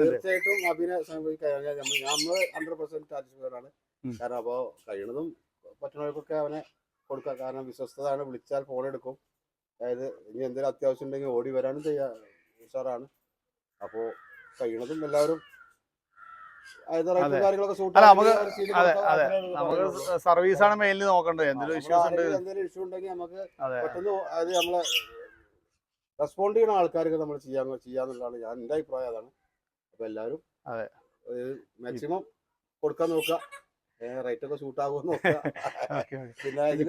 തീർച്ചയായിട്ടും അഭിനയ നമ്മൾ ഹൺഡ്രഡ് പെർസെന്റ് സാറ്റിസ്ഫൈഡ് ആണ്. കാരണം അപ്പോൾ കഴിയണതും പറ്റുന്നവർക്കൊക്കെ അവനെ കൊടുക്കാം. കാരണം വിശ്വസ്തതാണ് വിളിച്ചാൽ ഫോൺ എടുക്കും. അതായത് ഇനി എന്തെങ്കിലും അത്യാവശ്യം ഉണ്ടെങ്കിൽ ഓടി വരാനും ചെയ്യാം ഉഷാറാണ്. അപ്പോൾ കഴിയണതും എല്ലാവരും അല്ല, നമുക്ക് അതെ അതെ. നമുക്ക് സർവീസ് ആണ് മെയിൻലി നോക്കേണ്ടത്. എന്തെങ്കിലും ഇഷ്യൂസ് ഉണ്ട് എന്തെങ്കിലും ഇഷ്യൂ ഉണ്ടെങ്കിൽ നമുക്ക് പെട്ടെന്ന് അത് നമ്മളെ റെസ്പോണ്ട് ചെയ്യുന്ന ആൾക്കാർക്ക് നമ്മൾ ചെയ്യാൻ ചെയ്യാന്നുള്ളതാണ്. ഞാൻ എന്റെ അഭിപ്രായം അതാണ്. അപ്പൊ എല്ലാവരും. അതെ. മാക്സിമം കൊടുക്കാൻ നോക്കുക. റേറ്റ് ഒക്കെ സൂട്ട് ആകുമെന്ന് നോക്കുക. പിന്നെ ഇതിൽ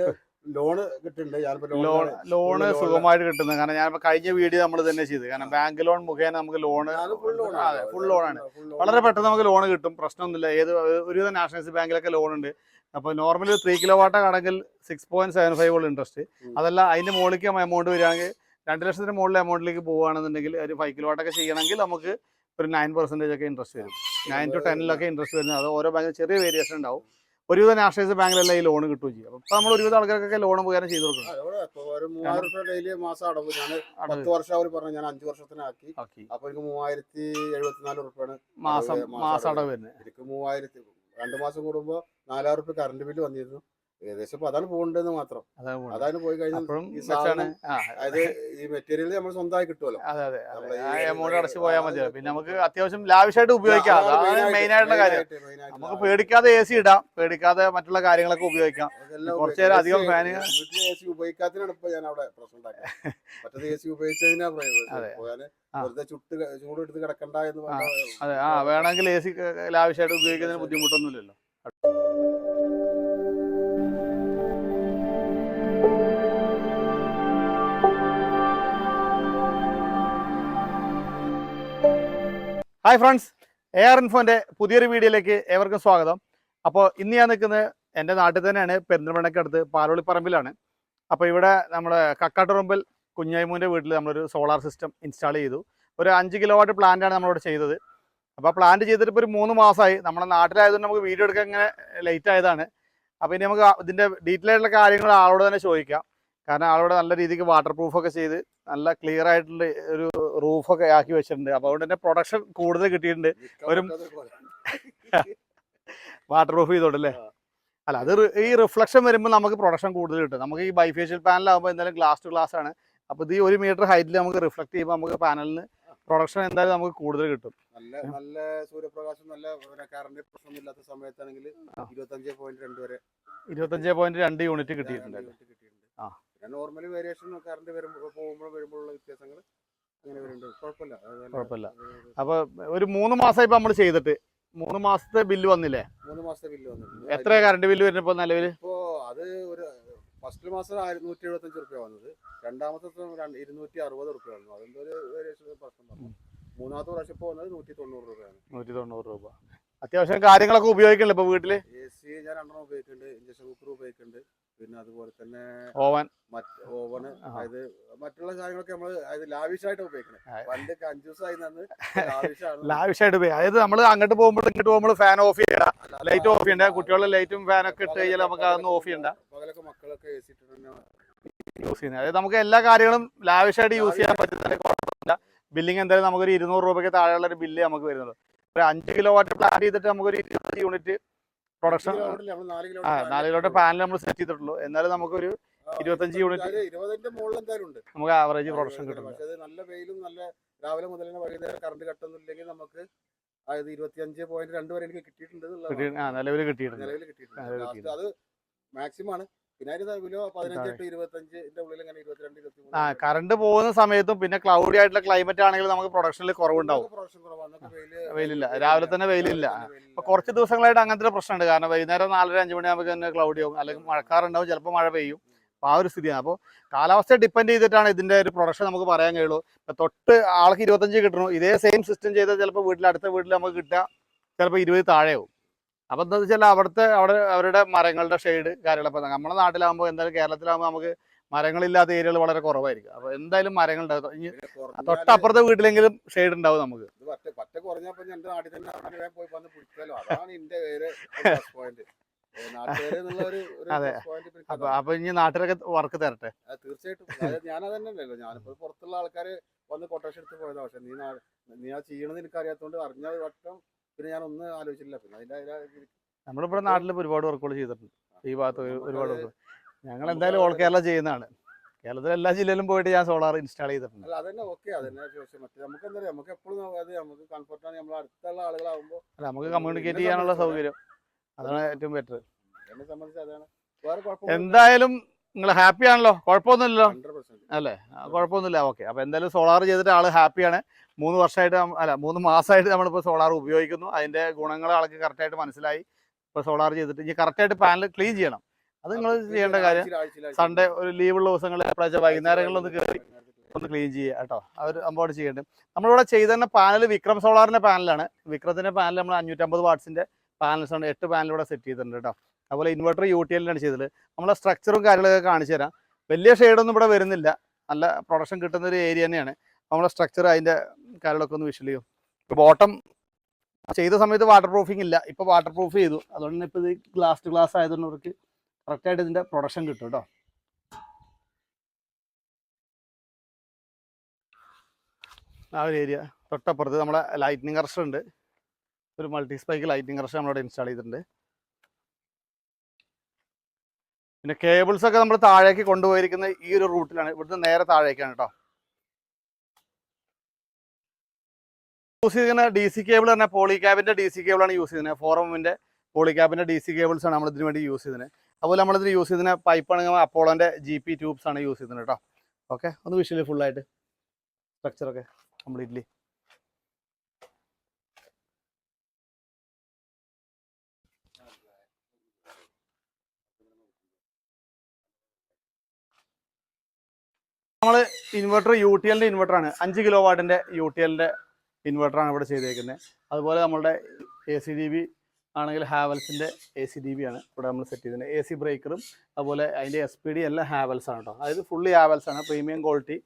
ലോണ് കിട്ടുന്നുണ്ട് ഞാനിപ്പോ ലോൺ ലോണ്. സുഖമായിട്ട് കിട്ടുന്നത്. കാരണം ഞാൻ കഴിഞ്ഞ വീഡിയോ നമ്മൾ തന്നെ ചെയ്ത്. കാരണം ബാങ്ക് ലോൺ മുഖേന നമുക്ക് ലോണ് ഫുൾ ലോൺ അതെ ഫുൾ ലോണാണ് വളരെ പെട്ടെന്ന് നമുക്ക് ലോൺ കിട്ടും. പ്രശ്നമൊന്നുമില്ല. ഏത് ഒരുവിധ നാഷണലൈസ് ബാങ്കിലൊക്കെ ലോൺ ഉണ്ട്. അപ്പോൾ നോർമലി ത്രീ കിലോ വാട്ട് ആണെങ്കിൽ സിക്സ് പോയിന്റ് സെവൻ ഫൈവ് ഉള്ള ഇൻട്രസ്റ്റ്. അതല്ല അതിന്റെ മുകളിലേക്ക് എമൗണ്ട് വരികയാണെങ്കിൽ രണ്ട് ലക്ഷത്തിന് മുകളിലെ എമൗണ്ടിലേക്ക് പോവുകയാണെന്നുണ്ടെങ്കിൽ ഒരു ഫൈവ് കിലോ വാട്ടൊക്കെ ചെയ്യണമെങ്കിൽ നമുക്ക് ഒരു നയൻ പെർസെന്റേജ് ഒക്കെ ഇൻട്രസ്റ്റ് വരും. നയൻ ടു ടെന്നിലൊക്കെ ഇൻട്രസ്റ്റ് വരുന്നത്. അത് ഓരോ ബാങ്കിൽ ചെറിയ വേരിയേഷൻ ഉണ്ടാവും. ഒരുവിധ നാഷണലൈസ് ബാങ്കിലെല്ലാം ഈ ലോൺ കിട്ടുകയും ചെയ്യും. അപ്പം നമ്മൾ ഒരുവിധ ആൾക്കാർക്കൊക്കെ ലോൺ ഉപകാരം ചെയ്തു കൊടുക്കണം. മാസം അടവ്. മാസം വരുന്നത്. രണ്ടു മാസം കൂടുമ്പോ നാലായിരം റുപ്യ കറണ്ട് ബില്ല് വന്നിരുന്നു. ഏകദേശം ഇപ്പൊ അതാണ് പോകേണ്ടതെന്ന് മാത്രം. അതാണ് പോയി കഴിഞ്ഞാൽ ഈ അതായത് മെറ്റീരിയൽ നമ്മൾ സ്വന്തമായി കിട്ടുമല്ലോ എമൗണ്ട് അടച്ചു പോയാൽ മതി. പിന്നെ നമുക്ക് അത്യാവശ്യം ലാവിഷായിട്ട് ഉപയോഗിക്കാം. അതാണ് മെയിൻ ആയിട്ട്, ആയിട്ടുള്ള കാര്യം. നമുക്ക്. പേടിക്കാതെ എ സി ഇടാം. പേടിക്കാതെ മറ്റുള്ള കാര്യങ്ങളൊക്കെ ഉപയോഗിക്കാം. കുറച്ചു. നേരം അധികം വീട്ടിൽ എ സി ഉപയോഗിക്കാത്തതിനാണ് ഇപ്പൊ ഞാൻ അവിടെ പ്രശ്നം മറ്റത് എ സി ഉപയോഗിച്ചതിനാ. വെറുതെ ചുട്ട് ചൂടെടുത്ത് കിടക്കണ്ട എന്ന് അതെ. ആ വേണമെങ്കിൽ എ സി ലാവിഷായിട്ട് ഉപയോഗിക്കുന്നതിന് ബുദ്ധിമുട്ടൊന്നുമില്ലല്ലോ. ഹായ് ഫ്രണ്ട്സ് എ ആർ ഇൻഫോന്റെ പുതിയൊരു വീഡിയോയിലേക്ക് ഏവർക്കും സ്വാഗതം. അപ്പോൾ ഇന്ന് ഞാൻ നിൽക്കുന്നത് എന്റെ നാട്ടിൽ തന്നെയാണ് പെരിന്തൽമണ്ണക്കടുത്ത് പാലോളിപ്പറമ്പിലാണ്. അപ്പോൾ ഇവിടെ നമ്മുടെ കക്കാട്ടുറമ്പിൽ കുഞ്ഞായ്മൂന്റെ വീട്ടിൽ നമ്മളൊരു സോളാർ സിസ്റ്റം ഇൻസ്റ്റാൾ ചെയ്തു. ഒരു അഞ്ച് കിലോ വാട്ട് പ്ലാന്റാണ് നമ്മളിവിടെ ചെയ്തത്. അപ്പോൾ പ്ലാന്റ് ചെയ്തിട്ട് ഇപ്പോൾ ഒരു മൂന്ന് മാസമായി. നമ്മുടെ നാട്ടിലായതുകൊണ്ട് നമുക്ക് വീഡിയോ എടുക്കാൻ ഇങ്ങനെ ലേറ്റ് ആയതാണ്. അപ്പോൾ ഇനി നമുക്ക് ഇതിന്റെ ഡീറ്റെയിൽ ആയിട്ടുള്ള കാര്യങ്ങൾ ആളോട് തന്നെ ചോദിക്കാം. കാരണം ആളോട് നല്ല രീതിക്ക് വാട്ടർ പ്രൂഫൊക്കെ ചെയ്ത് നല്ല ക്ലിയർ ആയിട്ടുള്ള ഒരു റൂഫൊക്കെ ആക്കി വെച്ചിട്ടുണ്ട്. അപ്പോൾ അതുകൊണ്ട് തന്നെ പ്രൊഡക്ഷൻ കൂടുതൽ കിട്ടിയിട്ടുണ്ട്. ഒരു- വാട്ടർ പ്രൂഫ് ചെയ്തോട്ടല്ലേ അല്ല അത് ഈ റിഫ്ലക്ഷൻ വരുമ്പോൾ നമുക്ക് പ്രൊഡക്ഷൻ കൂടുതൽ കിട്ടും. നമുക്ക് ഈ ബൈഫേഷ്യൽ പാനലാകുമ്പോൾ എന്തായാലും ഗ്ലാസ് ടു ഗ്ലാസ് ആണ്. അപ്പോൾ ഇത് ഈ ഒരു മീറ്റർ ഹൈറ്റിൽ നമുക്ക് റിഫ്ലക്ട് ചെയ്യുമ്പോൾ നമുക്ക് പാനലിന് പ്രൊഡക്ഷൻ എന്തായാലും നമുക്ക് കൂടുതൽ കിട്ടും. നല്ല നല്ല സൂര്യപ്രകാശം നല്ല കറണ്ട് പ്രശ്നമില്ലാത്ത സമയത്താണെങ്കിൽ. ഇരുപത്തഞ്ച് പോയിന്റ് രണ്ട് വരെ. ഇരുപത്തഞ്ച് പോയിന്റ് രണ്ട് യൂണിറ്റ് കിട്ടിയിട്ടുണ്ട്. നോർമലി വേരിയേഷൻ കറണ്ട് വരുമ്പോൾ പോകുമ്പോൾ വരുമ്പോഴുള്ള വ്യത്യാസങ്ങൾ കുഴപ്പമില്ല. അപ്പോൾ ഒരു മൂന്ന് മാസം ഇപ്പൊ നമ്മൾ ചെയ്തിട്ട്. മൂന്ന് മാസത്തെ ബില്ല് വന്നില്ലേ? മൂന്ന് മാസത്തെ ബില്ല് വന്നു എത്ര കറണ്ട് ബില്ല് വരുന്നപ്പോ നിലവിൽ ഇപ്പോ അത് ഒരു ഫസ്റ്റ് മാസം നൂറ്റി എഴുപത്തഞ്ച് റുപ്യ വന്നത്. രണ്ടാമത്തെ ഇരുന്നൂറ്റി അറുപത് റുപ്യ വന്നു. അതിന്റെ ഒരു പ്രശ്നം വന്നു മൂന്നാമത്തെ പ്രാവശ്യം ഇപ്പൊ വന്നത് നൂറ്റി തൊണ്ണൂറ് രൂപയാണ്. നൂറ്റി തൊണ്ണൂറ് രൂപ. അത്യാവശ്യം കാര്യങ്ങളൊക്കെ ഉപയോഗിക്കണല്ലോ ഇപ്പൊ വീട്ടിൽ? എ സി ഞാൻ രണ്ടെണ്ണം ഉപയോഗിക്കുന്നുണ്ട്. ഇഞ്ചക്ഷൻ കുക്കർ ഉപയോഗിക്കുന്നുണ്ട്. പിന്നെ അതുപോലെ തന്നെ ഓവൻ. മറ്റ് ഓവന് അതായത് മറ്റുള്ള സാധനങ്ങളൊക്കെ നമ്മൾ അതായത് ലാവിഷായിട്ട് ഉപയോഗിക്കണം. ആ. പണ്ട് കഞ്ചൂസായി നിന്ന് ലാവിഷാണ്. ലാവിഷായിട്ട് ഉപയോഗിക്കും അതായത് നമ്മൾ അങ്ങോട്ട് പോകുമ്പോൾ ഇങ്ങോട്ട് പോകുമ്പോൾ ഫാൻ ഓഫ് ചെയ്യണം ലൈറ്റ് ഓഫ് ചെയ്യണ്ട. കുട്ടികളുടെ ലൈറ്റും ഫാനൊക്കെ ഇട്ട് കഴിഞ്ഞാൽ നമുക്ക് അതൊന്നും ഓഫ് ചെയ്യണ്ട. പകലൊക്കെ മക്കളൊക്കെ യൂസ് ചെയ്യുന്നത്. അതായത് നമുക്ക് എല്ലാ കാര്യങ്ങളും ലാവിഷായിട്ട് യൂസ് ചെയ്യാൻ പറ്റുന്ന കുഴപ്പമില്ല ബില്ലിംഗ് എന്തായാലും നമുക്കൊരു ഇരുന്നൂറ് രൂപയ്ക്ക് താഴെയുള്ള ഒരു ബില്ല് നമുക്ക് വരുന്നത് ഒരു അഞ്ച് കിലോ വാട്ട് പ്ലാൻ ചെയ്തിട്ട് നമുക്കൊരു ഇരുപത് യൂണിറ്റ് പ്രൊഡക്ഷൻ ആ നാല് കിലോയുടെ പാനൽ നമ്മൾ സെറ്റ് ചെയ്തിട്ടുള്ളൂ. എന്നാലും നമുക്കൊരു ഇരുപത്തഞ്ച് യൂണിറ്റ് ഇരുപതിന്റെ മുകളിൽ എന്തായാലും ഉണ്ട്. നമുക്ക് ആവറേജ് പ്രൊഡക്ഷൻ കിട്ടും. പക്ഷേ നല്ല വെയിലും നല്ല രാവിലെ മുതൽ തന്നെ വൈകുന്നേരം കറണ്ട് കട്ടൊന്നും ഇല്ലെങ്കിൽ നമുക്ക് അതായത് ഇരുപത്തിയഞ്ച് പോയിന്റ് രണ്ട് വരെ എനിക്ക് കിട്ടിയിട്ടുണ്ട് നിലവിൽ കിട്ടിയിട്ടുണ്ട്. അത് മാക്സിമം ആണ്. ആ കറണ്ട് പോകുന്ന സമയത്തും പിന്നെ ക്ലൗഡി ആയിട്ടുള്ള ക്ലൈമറ്റ് ആണെങ്കിൽ നമുക്ക് പ്രൊഡക്ഷനിൽ കുറവുണ്ടാവും. വെയിലില്ല. രാവിലെ തന്നെ വെയിലില്ല. ഇപ്പൊ കുറച്ച് ദിവസങ്ങളായിട്ട് അങ്ങനത്തെ ഒരു പ്രശ്നമുണ്ട്. കാരണം വൈകുന്നേരം നാലര അഞ്ച് മണിയാകുമ്പോൾ തന്നെ ക്ലൗഡി ആവും. അല്ലെങ്കിൽ മഴക്കാറുണ്ടാവും. ചിലപ്പോൾ മഴ പെയ്യും. അപ്പോൾ ആ ഒരു സ്ഥിതിയാണ്. അപ്പോൾ കാലാവസ്ഥയെ ഡിപ്പെൻഡ് ചെയ്തിട്ടാണ് ഇതിന്റെ ഒരു പ്രൊഡക്ഷൻ നമുക്ക് പറയാൻ കഴിയുള്ളൂ. ഇപ്പൊ തൊട്ട് ആൾക്ക് ഇരുപത്തഞ്ച് കിട്ടണു. ഇതേ സെയിം സിസ്റ്റം ചെയ്താൽ ചിലപ്പോൾ വീട്ടിൽ അടുത്ത വീട്ടിൽ നമുക്ക് കിട്ടുക. ചിലപ്പോൾ ഇരുപത് താഴെയാവും. അപ്പോൾ എന്താ വെച്ചാൽ അവിടുത്തെ അവിടെ അവരുടെ മരങ്ങളുടെ ഷെയ്ഡ് കാര്യങ്ങളൊക്കെ നമ്മുടെ നാട്ടിലാകുമ്പോൾ എന്തായാലും കേരളത്തിലാകുമ്പോൾ നമുക്ക് മരങ്ങളില്ലാത്ത ഏരിയകൾ വളരെ കുറവായിരിക്കും. അപ്പൊ എന്തായാലും മരങ്ങൾ ഉണ്ടാവും തൊട്ടപ്പുറത്തെ വീട്ടിലെങ്കിലും ഷെയ്ഡ് ഉണ്ടാവും നമുക്ക്. പറ്റ കുറഞ്ഞപ്പോ എന്റെ നാട്ടിൽ തന്നെ പോയി വന്ന് പിടിച്ചാലോ? അതാണ് എന്റെ പേര് പോയിന്റ് അതെ. അപ്പൊ അപ്പൊ ഇനി നാട്ടിലൊക്കെ വർക്ക് തരട്ടെ? തീർച്ചയായിട്ടും. ഞാനത് തന്നെയല്ലോ ഞാനിപ്പോ പുറത്തുള്ള ആൾക്കാര് വന്ന് കൊട്ടേഷൻ എടുത്ത് പോയതാ. പക്ഷെ നീ നീ ആ ചെയ്യണമെന്ന് എനിക്ക് അറിയാത്തോണ്ട് അറിഞ്ഞ വട്ടം പിന്നെ ഞാൻ ഒന്നും ആലോചിച്ചില്ല പിന്നെ അതിന്റെ അതിന്റെ നമ്മളിവിടെ നാട്ടിൽ ഒരുപാട് വർക്കുകൾ ചെയ്തിട്ടുണ്ട്. ഈ ഭാഗത്ത് ഒരു- ഒരുപാട് ഞങ്ങൾ എന്തായാലും ഓൾ കേരള ചെയ്യുന്നതാണ്. കേരളത്തിലെ എല്ലാ ജില്ലയിലും പോയിട്ട് ഞാൻ സോളാർ ഇൻസ്റ്റാൾ ചെയ്തിട്ടുണ്ട്. അല്ല അതന്നെ ഓക്കെ അതന്നെ പക്ഷെ മറ്റേ നമുക്ക് എന്താ നമുക്ക് എപ്പോഴും അത് നമുക്ക് കംഫർട്ടാണ് നമ്മൾ അടുത്തുള്ള അല്ല നമുക്ക് കമ്മ്യൂണിക്കേറ്റ് ചെയ്യാനുള്ള സൗകര്യം. അതാണ് ഏറ്റവും ബെറ്റർ എന്നെ സംബന്ധിച്ച് അതാണ്. വേറെ കുഴപ്പമൊന്നുമില്ല എന്തായാലും നിങ്ങൾ ഹാപ്പി ആണല്ലോ? കുഴപ്പമൊന്നുമില്ലല്ലോ? അല്ലേ? കുഴപ്പമൊന്നുമില്ല. ഓക്കെ അപ്പോൾ എന്തായാലും സോളാർ ചെയ്തിട്ട് ആൾ ഹാപ്പിയാണ് മൂന്ന് വർഷമായിട്ട് അല്ല മൂന്ന് മാസമായിട്ട് നമ്മളിപ്പോൾ സോളാർ ഉപയോഗിക്കുന്നു. അതിന്റെ ഗുണങ്ങൾ ആൾക്ക് കറക്റ്റായിട്ട് മനസ്സിലായി. ഇപ്പോൾ സോളാർ ചെയ്തിട്ട് ഇനി കറക്റ്റായിട്ട് പാനൽ ക്ലീൻ ചെയ്യണം. അത് നിങ്ങൾ ചെയ്യേണ്ട കാര്യം സൺഡേ ഒരു ലീവുള്ള ദിവസങ്ങളിൽ എപ്പോഴാച്ചാൽ വൈകുന്നേരങ്ങളിൽ ഒന്ന് കയറി ഒന്ന് ക്ലീൻ ചെയ്യുക കേട്ടോ. അവർ അമ്പോട് ചെയ്യേണ്ടത്. നമ്മളിവിടെ ചെയ്ത തന്നെ പാനൽ വിക്രം സോളാറിന്റെ പാനലാണ് വിക്രത്തിന്റെ പാനൽ നമ്മൾ അഞ്ഞൂറ്റമ്പത് വാട്ട്സിന്റെ പാനൽസ് ആണ്. എട്ട് പാനൽ ഇവിടെ സെറ്റ് ചെയ്തിട്ടുണ്ട് കേട്ടോ. അതുപോലെ ഇൻവെർട്ടർ യു ടി എല്ലിനാണ് ചെയ്തത്. നമ്മളെ സ്ട്രക്ചറും കാര്യങ്ങളൊക്കെ കാണിച്ചു തരാം. വലിയ ഷെയ്ഡൊന്നും ഇവിടെ വരുന്നില്ല. നല്ല പ്രൊഡക്ഷൻ കിട്ടുന്ന ഒരു ഏരിയ തന്നെയാണ്. നമ്മളെ സ്ട്രക്ചർ അതിന്റെ കാര്യങ്ങളൊക്കെ ഒന്ന് വിഷ്വൽ ചെയ്യും. ബോട്ടം ചെയ്ത സമയത്ത് വാട്ടർ പ്രൂഫിംഗ് ഇല്ല. ഇപ്പോൾ വാട്ടർ പ്രൂഫ് ചെയ്തു. അതുകൊണ്ട് തന്നെ ഇപ്പോൾ ഇത് ഗ്ലാസ് ടു ഗ്ലാസ് ആയതുകൊണ്ട് അവർക്ക് കറക്റ്റായിട്ട് ഇതിന്റെ പ്രൊഡക്ഷൻ കിട്ടും കേട്ടോ. ആ ഒരു ഏരിയ തൊട്ടപ്പുറത്ത് നമ്മളെ ലൈറ്റിനിങ് കർഷർ ഉണ്ട്. ഒരു മൾട്ടി സ്പൈക്ക് ലൈറ്റിനിങ് കർഷർ നമ്മളിവിടെ ഇൻസ്റ്റാൾ ചെയ്തിട്ടുണ്ട്. പിന്നെ കേബിൾസ് ഒക്കെ നമ്മൾ താഴേക്ക് കൊണ്ടുപോയിരിക്കുന്ന ഈ ഒരു റൂട്ടിലാണ്. ഇവിടുന്ന് നേരെ താഴേക്കാണ് കേട്ടോ. യൂസ് ചെയ്യുന്ന ഡി സി കേബിൾ തന്നെ പോളിക്യാബിന്റെ ഡി സി ആണ് യൂസ് ചെയ്യുന്നത് ഫോറമിന്റെ പോളിക്യാബിന്റെ ഡി സി കേബിൾസ് ആണ് നമ്മൾ ഇതിന് വേണ്ടി യൂസ് ചെയ്യുന്നത് അതുപോലെ നമ്മൾ ഇതിന് യൂസ് ചെയ്യുന്ന പൈപ്പ് ആണെങ്കിൽ അപ്പോളോന്റെ ജി പി ട്യൂബ്സ് ആണ് യൂസ് ചെയ്യുന്നത് കേട്ടോ. ഓക്കെ ഒന്ന് വിഷ്വലി ഫുള്ളായിട്ട് സ്ട്രക്ചറൊക്കെ കംപ്ലീറ്റ്ലി നമ്മൾ ഇൻവെർട്ടർ യു ടി എല്ലിന്റെ ഇൻവെർട്ടറാണ് അഞ്ച് കിലോ വാട്ടിന്റെ യു ടി എല്ലിന്റെ ഇൻവെർട്ടറാണ് ഇവിടെ ചെയ്തേക്കുന്നത് അതുപോലെ നമ്മളുടെ എ സി ഡി ബി ആണെങ്കിൽ ഹാവൽസിന്റെ എ സി ഡി ബി ആണ് ഇവിടെ നമ്മൾ സെറ്റ് ചെയ്തത് എ സി ബ്രേക്കറും അതുപോലെ അതിന്റെ എസ് പി ഡി എല്ലാം ഹാവൽസ് ആണ് കേട്ടോ അതായത് ഫുള്ളി ഹാവൽസ് ആണ്. Premium quality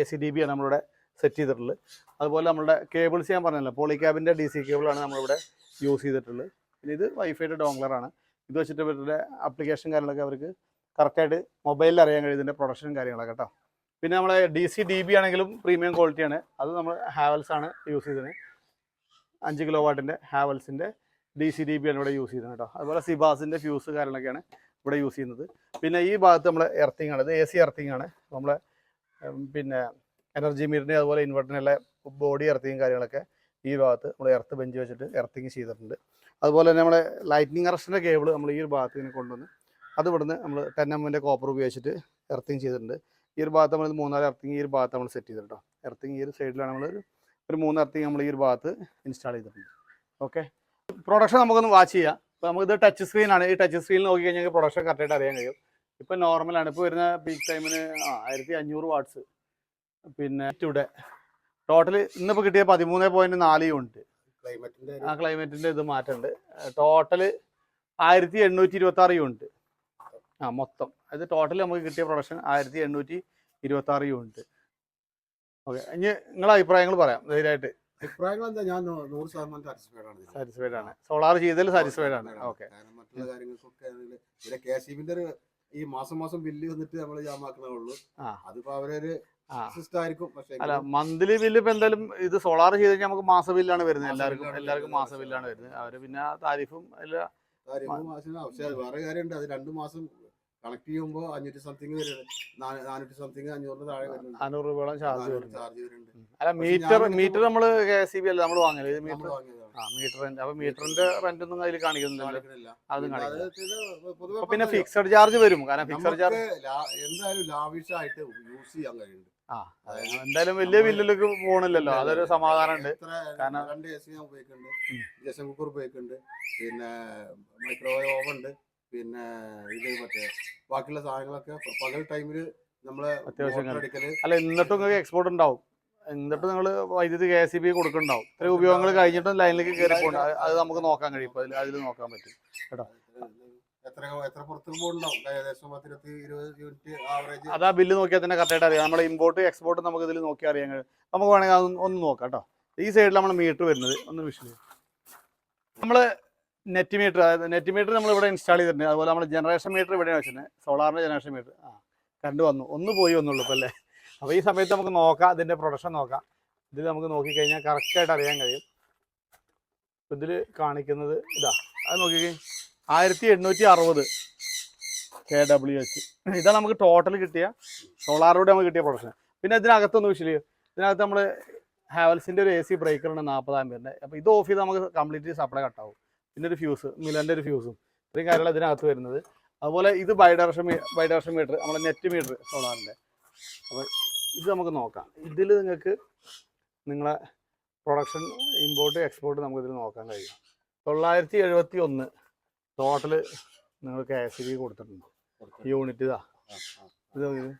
A C D B ആണ് നമ്മളിവിടെ സെറ്റ് ചെയ്തിട്ടുള്ളത്. അതുപോലെ നമ്മളുടെ കേബിൾസ് ഞാൻ പറഞ്ഞല്ലോ പോളിക്യാബിന്റെ ഡി സി കേബിളാണ് നമ്മളിവിടെ യൂസ് ചെയ്തിട്ടുള്ളത്. പിന്നെ ഇത് വൈഫൈയുടെ ഡോങ്ലറാണ് ഇത് വെച്ചിട്ട് ഇവരുടെ ആപ്ലിക്കേഷൻ കാര്യങ്ങളൊക്കെ അവർക്ക് കറക്റ്റായിട്ട് മൊബൈലിൽ അറിയാൻ കഴിയും ഇതിന്റെ പ്രൊഡക്ഷൻ കാര്യങ്ങളൊക്കെ കേട്ടോ പിന്നെ നമ്മളെ ഡി സി ഡി ബി ആണെങ്കിലും പ്രീമിയം ക്വാളിറ്റിയാണ് അത് നമ്മൾ ഹാവൽസ് ആണ് യൂസ് ചെയ്തത്. അഞ്ച് കിലോ വാട്ടിന്റെ ഹാവൽസിന്റെ ഡി സി ഡി ബി ആണ് ഇവിടെ യൂസ് ചെയ്യുന്നത് കേട്ടോ. അതുപോലെ സിബാസിന്റെ ഫ്യൂസ് കാര്യങ്ങളൊക്കെയാണ് ഇവിടെ യൂസ് ചെയ്യുന്നത്. പിന്നെ ഈ ഭാഗത്ത് നമ്മൾ എർത്തിങ് ആണ്. ഇത് എ സി എർത്തിങ് ആണ്. നമ്മളെ പിന്നെ എനർജി മീറിന്റെ അതുപോലെ ഇൻവെർട്ടറിനുള്ള ബോഡി എർത്തിങ് കാര്യങ്ങളൊക്കെ ഈ ഭാഗത്ത് നമ്മൾ എർത്ത് ബെഞ്ച് വെച്ചിട്ട് എർത്തിങ് ചെയ്തിട്ടുണ്ട്. അതുപോലെ തന്നെ നമ്മളെ ലൈറ്റ്നിങ് അറസ്റ്റിന്റെ കേബിൾ നമ്മൾ ഈ ഭാഗത്ത് ഇങ്ങനെ കൊണ്ടുവന്ന് അത് ഇവിടുന്ന് നമ്മൾ ടെൻ കോപ്പർ ഉപയോഗിച്ചിട്ട് എർത്തിങ് ചെയ്തിട്ടുണ്ട്. ഈ ഒരു ഭാഗത്ത് നമ്മൾ മൂന്നാൽ അർത്തിങ് ഈ ഒരു ഭാഗത്ത് നമ്മൾ സെറ്റ് ചെയ്തിട്ടോ എർത്തിങ് ഈ ഒരു സൈഡിലാണ് നമ്മൾ ഒരു മൂന്ന് അർത്തിങ് നമ്മൾ ഈ ഒരു ഭാഗത്ത് ഇൻസ്റ്റാൾ ചെയ്തിട്ടുണ്ട്. ഓക്കെ പ്രൊഡക്ഷൻ നമുക്കൊന്ന് വാച്ച് ചെയ്യാം. അപ്പോൾ നമുക്കിത് ടച്ച് സ്ക്രീനാണ് ഈ ടച്ച് സ്ക്രീനിൽ നോക്കി കഴിഞ്ഞാൽ പ്രൊഡക്ഷൻ കറക്റ്റായിട്ട് അറിയാൻ കഴിയും. ഇപ്പോൾ നോർമലാണ് ഇപ്പോൾ വരുന്ന പീക്ക് ടൈമിന് ആയിരത്തി അഞ്ഞൂറ് വാട്ട്സ് പിന്നെ ഇവിടെ ടോട്ടൽ ഇന്നിപ്പോൾ കിട്ടിയ പതിമൂന്ന് പോയിന്റ് നാല് യൂണിറ്റ് ആ ക്ലൈമറ്റിന്റെ ഇത് മാറ്റമുണ്ട് ടോട്ടൽ ആയിരത്തി എണ്ണൂറ്റി ഇരുപത്തി ആറ് യൂണിറ്റ് ആ മൊത്തം. അത് ടോട്ടൽ നമുക്ക് കിട്ടിയ പ്രൊഡക്ഷൻ ആയിരത്തി എണ്ണൂറ്റി ഇരുപത്തി ആറ് യൂണിറ്റ് ഓക്കെ ഇനി നിങ്ങളെ അഭിപ്രായങ്ങൾ പറയാം ധൈര്യമായിട്ട്. അഭിപ്രായങ്ങൾ എന്താ? ഞാൻ നൂറ് ശതമാനം സാറ്റിസ്ഫൈഡ് ആണ് സാറ്റിസ്ഫൈഡ് ആണ്. സോളാർ ചെയ്തതിൽ സാറ്റിസ്ഫൈഡ് ആണ്. ഓക്കെ മറ്റുള്ള കാര്യങ്ങൾക്കൊക്കെ പിന്നെ കെ സി ബിന്റെ ഈ മാസം മാസം ബില്ല് വന്നിട്ട് നമ്മൾ ജാമാക്കണേ ഉള്ളൂ. അതിപ്പോ അവരൊരു അല്ല മന്ത്ലി ബില്ല് ഇപ്പൊ എന്തായാലും ഇത് സോളാർ ചെയ്ത് കഴിഞ്ഞാൽ നമുക്ക് മാസ ബില്ലാണ് വരുന്നത്. എല്ലാവർക്കും എല്ലാവർക്കും മാസ ബില്ലാണ് വരുന്നത്. അവർ പിന്നെ താരിഫും എല്ലാ പക്ഷെ വേറെ കാര്യമുണ്ട്. അത് രണ്ടു മാസം കണക്ട് ചെയ്യുമ്പോൾ അഞ്ഞൂറ്റി സംതിങ് നാനൂറ്റി സംതിങ് അഞ്ഞൂറിന് താഴെ നാനൂറ് രൂപയോളം ചാർജ് വരുന്നുണ്ട്. അല്ല മീറ്റർ മീറ്റർ നമ്മൾ കെ സി ബി അല്ല? നമ്മൾ വാങ്ങൽ മീറ്റർ അപ്പൊ മീറ്ററിന്റെ റെന്റ് ഒന്നും അതിൽ കാണിക്കുന്നില്ല. കാണിക്കണില്ല. പിന്നെ കാണിക്കില്ല ഫിക്സഡ് ചാർജ് വരും. കാരണം ഫിക്സഡ് ചാർജ് എന്തായാലും ലാ- എന്തായാലും ലാവിഷായിട്ട് യൂസ് ചെയ്യാൻ കഴിയുന്നുണ്ട്. ആ എന്തായാലും വലിയ ബില്ലിലേക്ക് പോണില്ലല്ലോ. അതൊരു സമാധാനം ഉണ്ട് കാരണം- രണ്ട് എ സി ഞാൻ ഉപയോഗിക്കുന്നുണ്ട്. ജസം കുക്കർ ഉപയോഗിക്കുന്നുണ്ട്. പിന്നെ മൈക്രോവേവ് ഓവൻ ഉണ്ട്. പിന്നെ ഇത് മറ്റേ ബാക്കിയുള്ള സാധനങ്ങളൊക്കെ പകൽ ടൈമിൽ നമ്മളെ അത്യാവശ്യം അല്ല എന്നിട്ടും നിങ്ങൾക്ക് എക്സ്പോർട്ട് ഉണ്ടാവും. എന്നിട്ട് നിങ്ങൾ വൈദ്യുതി കെ എസ് ബി കൊടുക്കുന്നുണ്ടാവും. ഇത്ര ഉപയോഗങ്ങൾ കഴിഞ്ഞിട്ടും ലൈനിലേക്ക് കയറി പോകണം അത് നമുക്ക് നോക്കാൻ കഴിയും. അതിൽ അതിൽ നോക്കാൻ പറ്റും. അത് ബില്ല് നോക്കിയാൽ തന്നെ കറക്റ്റായിട്ട് അറിയാം. നമ്മുടെ ഇമ്പോർട്ട് എക്സ്പോർട്ട് നമുക്ക് ഇതിൽ നോക്കി അറിയാൻ കഴിയും നമുക്ക് വേണമെങ്കിൽ അതൊന്ന് ഒന്ന് നോക്കാം കേട്ടോ. ഈ സൈഡിൽ നമ്മൾ മീറ്റർ വരുന്നത്. ഒന്ന് വിഷയം നമ്മൾ നെറ്റ് മീറ്റർ അതായത് നെറ്റ് മീറ്റർ നമ്മൾ ഇവിടെ ഇൻസ്റ്റാൾ ചെയ്തിട്ടുണ്ട്. അതുപോലെ നമ്മൾ ജനറേഷൻ മീറ്റർ ഇവിടെ വെച്ചിട്ടുണ്ട് സോളാറിന്റെ ജനറേഷൻ മീറ്റർ ആ കണ്ടു വന്നു. ഒന്ന് പോയി വന്നുള്ളൂ ഇപ്പം അല്ലേ? അപ്പോൾ ഈ സമയത്ത് നമുക്ക് നോക്കാം ഇതിന്റെ പ്രൊഡക്ഷൻ നോക്കാം. ഇതിൽ നമുക്ക് നോക്കിക്കഴിഞ്ഞാൽ കറക്റ്റായിട്ട് അറിയാൻ കഴിയും. ഇതിൽ കാണിക്കുന്നത് ഇതാ. അത് നോക്കിക്കേ. ആയിരത്തി എണ്ണൂറ്റി അറുപത് കെ ഡബ്ല്യു എച്ച്. ഇതാണ് നമുക്ക് ടോട്ടൽ കിട്ടിയ സോളാറോടെ നമുക്ക് കിട്ടിയ പ്രൊഡക്ഷൻ പിന്നെ ഇതിനകത്തൊന്ന് വിഷയം ഇതിനകത്ത് നമ്മൾ ഹാവൽസിന്റെ ഒരു എ സി ബ്രേക്കറുണ്ട് നാൽപ്പതാം പേരിന്റെ അപ്പോൾ ഇത് ഓഫ് ചെയ്ത് നമുക്ക് കംപ്ലീറ്റ് സപ്ലൈ കട്ടാവും പിന്നെ ഒരു ഫ്യൂസ് മിലന്റെ ഒരു ഫ്യൂസും ഇത്രയും കാര്യങ്ങൾ ഇതിനകത്ത് വരുന്നത്. അതുപോലെ ഇത് ബൈഡയറക്ഷൻ ബൈഡയറക്ഷൻ മീറ്റർ നമ്മുടെ നെറ്റ് മീറ്റർ സോളാറിന്റെ അപ്പോൾ ഇത് നമുക്ക് നോക്കാം. ഇതിൽ നിങ്ങൾക്ക് നിങ്ങളെ പ്രൊഡക്ഷൻ ഇമ്പോർട്ട് എക്സ്പോർട്ട് നമുക്കിതിൽ നോക്കാൻ കഴിയും. തൊള്ളായിരത്തി എഴുപത്തി ഒന്ന് ടോട്ടൽ നിങ്ങൾ കെ എസ് ബി കൊടുത്തിട്ടുണ്ട്. യൂണിറ്റ് ഇതാ. ഇത് നോക്കിയത്.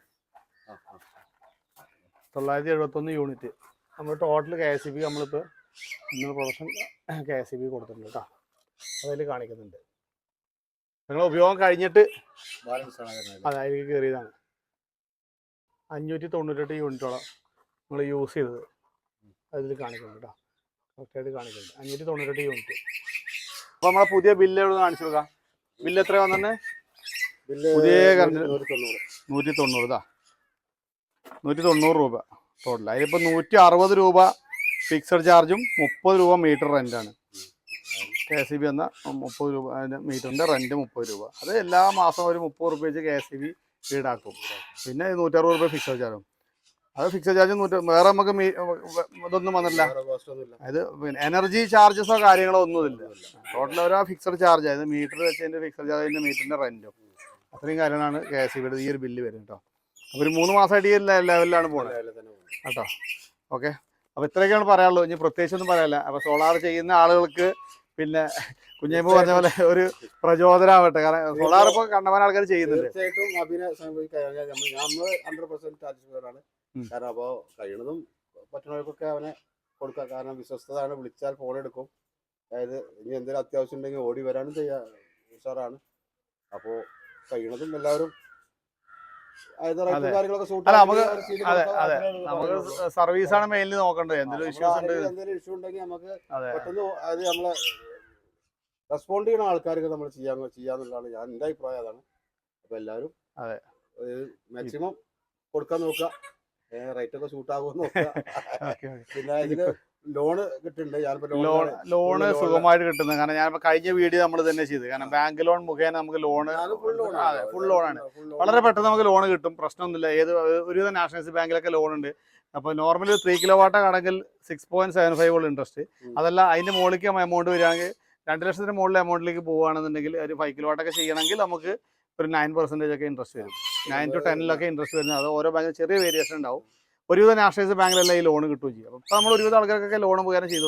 തൊള്ളായിരത്തി എഴുപത്തൊന്ന് യൂണിറ്റ് നമ്മൾ ടോട്ടൽ കെ എസ് ബി നമ്മളിപ്പോൾ ഇന്ന് പ്രൊഡക്ഷൻ കെ എസ് ബി കൊടുത്തിട്ടുണ്ട് കേട്ടോ. അതിൽ കാണിക്കുന്നുണ്ട്. നിങ്ങൾ ഉപയോഗം കഴിഞ്ഞിട്ട് അതായത് കയറിയതാണ് അഞ്ഞൂറ്റി തൊണ്ണൂറ്റെട്ട് യൂണിറ്റോളം നിങ്ങൾ യൂസ് ചെയ്തത്. അതിൽ കാണിക്കുന്നുണ്ട് കേട്ടോ. കറക്റ്റായിട്ട് കാണിക്കുന്നുണ്ട്. അഞ്ഞൂറ്റി തൊണ്ണൂറ്റെട്ട് യൂണിറ്റ് അപ്പോൾ നമ്മളെ പുതിയ ബില്ല് എവിടെ കാണിച്ചു കൊടുക്കാം? ബില്ല് എത്ര വന്നെ പുതിയ നൂറ്റി തൊണ്ണൂറ് ഇതാ. നൂറ്റി തൊണ്ണൂറ് രൂപ ടോട്ടൽ അതിലിപ്പോ നൂറ്റി അറുപത് രൂപ ഫിക്സഡ് ചാർജും മുപ്പത് രൂപ മീറ്റർ റെന്റാണ് കെ എസ് ബി എന്ന മുപ്പത് രൂപ മീറ്ററിന്റെ റെന്റ് മുപ്പത് രൂപ. അത് എല്ലാ മാസവും ഒരു മുപ്പത് റുപ്യ വെച്ച് കെ എസ് ബി ഈടാക്കും. പിന്നെ നൂറ്ററുപത് രൂപ ഫിക്സഡ് ചാർജും അത് ഫിക്സഡ് ചാർജ് നൂറ്റി വേറെ നമുക്ക് ഇതൊന്നും വന്നില്ല. അത് അതായത് പിന്നെ എനർജി ചാർജസോ കാര്യങ്ങളോ ഒന്നുമില്ല ഒന്നുമില്ല. ടോട്ടൽ ഒരു ഫിക്സഡ് ചാർജ് അതായത് മീറ്റർ വെച്ചതിന്റെ ഫിക്സഡ് ചാർജ് മീറ്ററിന്റെ റെന്റും അത്രയും കാര്യങ്ങളാണ് കെ എസ് ബിയുടെ ഈ ഒരു ബില്ല് വരുന്നത് കേട്ടോ അപ്പോൾ ഒരു മൂന്ന് മാസമായിട്ട് ഈ ലെവലിലാണ് പോകുന്നത് കേട്ടോ? ഓക്കെ അപ്പോൾ ഇത്രയൊക്കെയാണ് പറയാനുള്ളൂ. ഇനി പ്രത്യേകിച്ചൊന്നും പറയാനില്ല. അപ്പോൾ സോളാർ ചെയ്യുന്ന ആളുകൾക്ക് പിന്നെ കുഞ്ഞേമ്പ് പറഞ്ഞ പോലെ ഒരു പ്രചോദനമാവട്ടെ കാരണം സോളാർ ഇപ്പോൾ കണ്ടമാനം ആൾക്കാർ ചെയ്യുന്നുണ്ട് തീർച്ചയായിട്ടും അഭിനയ സംഭവിക്കാൻ നമ്മൾ നമ്മൾ ഹൺഡ്രഡ് പെർസെന്റ് സാറ്റിസ്ഫൈഡ് ആണ് ഉം. കാരണം അപ്പോൾ കഴിയണതും പറ്റുന്നവർക്കൊക്കെ അവനെ കൊടുക്കുക കാരണം വിശ്വസ്തതാണ് വിളിച്ചാൽ ഫോൺ എടുക്കും. അതായത് ഇനി എന്തെങ്കിലും അത്യാവശ്യം ഉണ്ടെങ്കിൽ ഓടി വരാനും ചെയ്യാ ഉഷാറാണ്. അപ്പോൾ കഴിയണതും എല്ലാവരും നമുക്ക് സർവീസാണ് മെയിൻലി നോക്കേണ്ടത്. എന്തെങ്കിലും ഇഷ്യൂസ് ഉണ്ട് എന്തെങ്കിലും ഇഷ്യൂ ഉണ്ടെങ്കിൽ നമുക്ക് അതെ. പെട്ടെന്ന് അത് നമ്മളെ റെസ്പോണ്ട് ചെയ്യുന്ന ആൾക്കാർക്ക് നമ്മൾ ചെയ്യാൻ ചെയ്യാന്നുള്ളതാണ് ഞാൻ എന്റെ അഭിപ്രായം. അതാണ്. അപ്പൊ എല്ലാവരും അതെ. മാക്സിമം കൊടുക്കാൻ നോക്കുക. റേറ്റ് ഒക്കെ ഷൂട്ട് ഓക്കെ പിന്നെ ഇതിന് ലോണ് കിട്ടുന്നുണ്ട് ലോൺ ലോണ് സുഖമായിട്ട് കിട്ടുന്നത് കാരണം ഞാനിപ്പോ കഴിഞ്ഞ വീഡിയോ നമ്മൾ തന്നെ ചെയ്ത്. കാരണം ബാങ്ക് ലോൺ മുഖേന നമുക്ക് ലോണ് അതെ ഫുൾ ലോണാണ് വളരെ പെട്ടെന്ന് നമുക്ക് ലോൺ കിട്ടും. പ്രശ്നമൊന്നുമില്ല. ഏത് ഒരുവിധ നാഷണലൈസ് ബാങ്കിലൊക്കെ ലോൺ ഉണ്ട് അപ്പോൾ നോർമലി ത്രീ കിലോ വാട്ട് ആണെങ്കിൽ സിക്സ് പോയിന്റ് സെവൻ ഫൈവ് ഉള്ള ഇൻട്രസ്റ്റ്. അതല്ല അതിന്റെ മുകളിലേക്ക് എമൗണ്ട് വരികയാണെങ്കിൽ രണ്ട് ലക്ഷത്തിന് മുകളിലെ എമൗണ്ടിലേക്ക് പോവുകയാണെന്നുണ്ടെങ്കിൽ ഒരു ഫൈവ് കിലോ വാട്ടൊക്കെ ചെയ്യണമെങ്കിൽ നമുക്ക് ഒരു നയൻ പെർസെന്റേജ് ഒക്കെ ഇൻട്രസ്റ്റ് വരും. നയൻ ടു ടെന്നിലൊക്കെ ഇൻട്രസ്റ്റ് വരുന്നത്. അത് ഓരോ ബാങ്കിൽ ചെറിയ വേരിയേഷൻ ഉണ്ടാവും. ഒരുവിധം നാഷണലൈസ് ബാങ്കിലെല്ലാം ഈ ലോൺ കിട്ടുകയും ചെയ്യും. അപ്പൊ നമ്മൾ ഒരുവിധം ആൾക്കാർക്കൊക്കെ ലോൺ പോകാനും ചെയ്തു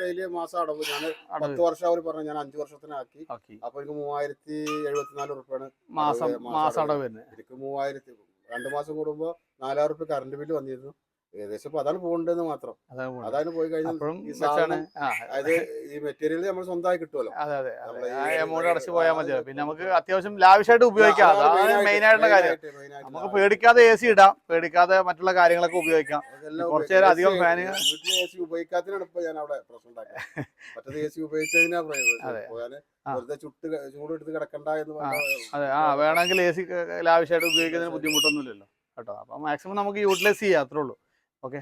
ഡെയിലി മാസം അടവ്. ഞാൻ പത്ത് വർഷം അവർ പറഞ്ഞു ഞാൻ അഞ്ചു വർഷത്തിനാക്കി. അപ്പൊ എനിക്ക് മൂവായിരത്തി എഴുപത്തിനാല് റുപ്യാണ് മാസം മാസം അടവ്. വരുന്നത്. എനിക്ക് മൂവായിരത്തി രണ്ട് മാസം കൂടുമ്പോ നാലായിരം റുപ്യ കറണ്ട് ബില്ല് വന്നിരുന്നു. ഏകദേശം ഇപ്പൊ അതാണ് പോകേണ്ടതെന്ന് മാത്രം. അതാണ് പോയി കഴിഞ്ഞാൽ അതായത് ഈ മെറ്റീരിയൽ നമ്മൾ സ്വന്തമായി കിട്ടുമല്ലോ അതെ അതെ എമൗണ്ട് അടച്ചു പോയാൽ മതി പിന്നെ നമുക്ക് അത്യാവശ്യം ലാവിഷായിട്ട് ഉപയോഗിക്കാം. അതാണ് മെയിൻ ആയിട്ടുള്ള കാര്യം. നമുക്ക് പേടിക്കാതെ എ സി ഇടാം. പേടിക്കാതെ മറ്റുള്ള കാര്യങ്ങളൊക്കെ ഉപയോഗിക്കാം. കുറച്ചു നേരം അധികം. ഫാന് വീട്ടിൽ എ സി ഉപയോഗിക്കാത്തതിനാണ് ഇപ്പൊ ഞാൻ അവിടെ പ്രശ്നം ഉണ്ടാക്കുന്നത് മറ്റത് എ സി ഉപയോഗിച്ചതിനാ അതെ. പോയാൽ ആ. വെറുതെ ചുട്ട് ക- ചൂട് എടുത്ത് കിടക്കണ്ട എന്ന് അതെ. ആ വേണമെങ്കിൽ എ സി ലാവിഷായിട്ട് ഉപയോഗിക്കുന്നതിന് ബുദ്ധിമുട്ടൊന്നുമില്ലല്ലോ. കേട്ടോ. അപ്പൊ മാക്സിമം നമുക്ക് യൂട്ടിലൈസ് ചെയ്യാം അത്രേ ഉള്ളൂ. ഓക്കെ.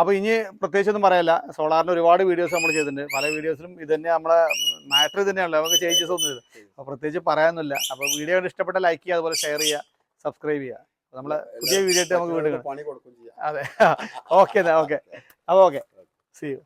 അപ്പോൾ ഇനി പ്രത്യേകിച്ചൊന്നും പറയല്ല. സോളാറിന്റെ ഒരുപാട് വീഡിയോസ് നമ്മൾ ചെയ്തിട്ടുണ്ട്. പല വീഡിയോസിലും ഇത് തന്നെ നമ്മളെ മാറ്റർ ഇത് തന്നെയാണല്ലോ. നമുക്ക് ചേഞ്ചസ് ഒന്നും ഇല്ല. അപ്പോൾ പ്രത്യേകിച്ച് പറയാനൊന്നുമില്ല. അപ്പോൾ വീഡിയോ ഇഷ്ടപ്പെട്ട ലൈക്ക് ചെയ്യുക അതുപോലെ ഷെയർ ചെയ്യുക സബ്സ്ക്രൈബ് ചെയ്യുക. നമ്മളെ പുതിയ വീഡിയോ ആയിട്ട് നമുക്ക് വീണ്ടും അതെ. ഓക്കെ ഓക്കെ അപ്പോൾ ഓക്കെ സി യു